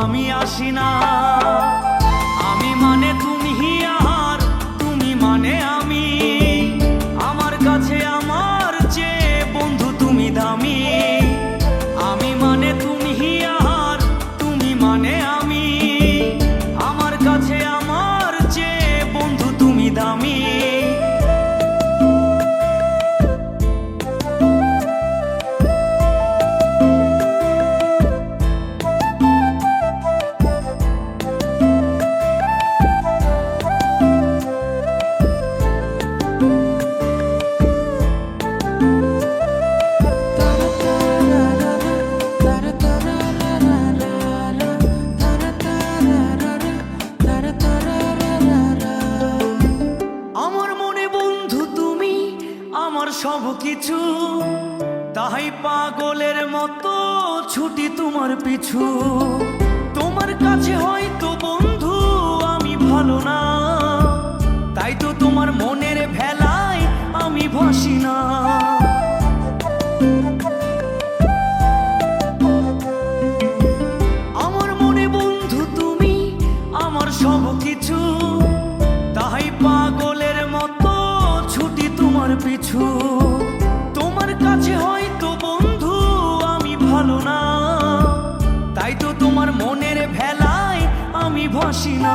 আমি আসি না। আমার সব কিছু তাই পাগলের মতো ছুটি তোমার পিছু। তোমার কাছে হয়তো বন্ধু আমি ভালো না, তাই তো তোমার মনের ভেলায় আমি ভাসি না। কিছু তোমার কাছে হয়তো বন্ধু আমি ভালো না। তাই তো তোমার মনের ভেলায় আমি ভাসি না।